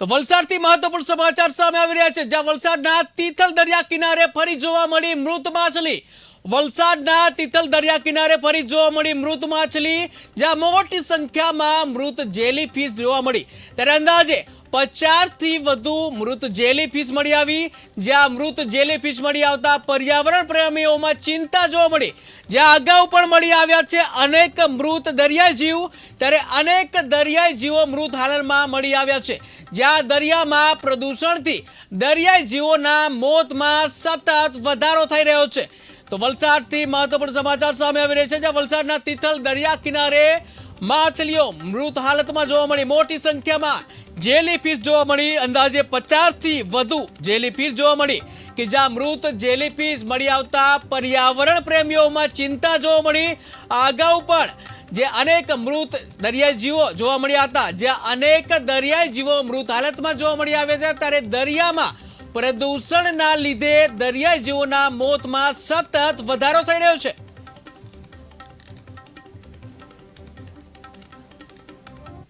તો વલસાડથી મહત્વપૂર્ણ સમાચાર સામે આવી રહ્યા છે. જ્યાં વલસાડના તિથલ દરિયા કિનારે ફરી જોવા મળી મૃત માછલી. વલસાડના તિથલ દરિયા કિનારે ફરી જોવા મળી મૃત માછલી, જ્યાં મોટી સંખ્યામાં મૃત જેલી ફિશ જોવા મળી. ત્યારે અંદાજે પચાસથી વધુ મૃત જેલી ફિશ મળી આવી. જ્યાં મૃત જેલી ફિશ મળી આવતા પર્યાવરણ પ્રેમીઓમાં ચિંતા જોવા મળી. જ્યાં અગાઉ પણ મળી આવ્યા છે અનેક મૃત દરિયાઈ જીવ. ત્યારે અનેક દરિયાઈ જીવો મૃત હાલતમાં મળી આવ્યા છે. જ્યાં દરિયામાં પ્રદૂષણથી દરિયાઈ જીવોના મોતમાં સતત વધારો થઈ રહ્યો છે. તો વલસાડથી મહત્વપૂર્ણ સમાચાર સામે આવી રહ્યા છે, જ્યાં વલસાડના તિથલ દરિયા કિનારે માછલીઓ મૃત હાલતમાં જોવા મળી. મોટી સંખ્યામાં જેલી ફિશ જોવા મળી. અંદાજે પચાસથી વધુ જેલી ફિશ જોવા મળી કે જ્યાં મૃત જેલી ફિશ મળી આવતા પર્યાવરણ પ્રેમીઓમાં ચિંતા જોવા મળી. અગાઉ પણ જે અનેક મૃત દરિયાઈ જીવો જોવા મળ્યા હતા. જ્યાં અનેક દરિયાઈ જીવો મૃત હાલતમાં જોવા મળી આવ્યા છે. ત્યારે દરિયામાં પ્રદૂષણના લીધે દરિયાઈ જીવોના મોતમાં સતત વધારો થઈ રહ્યો છે.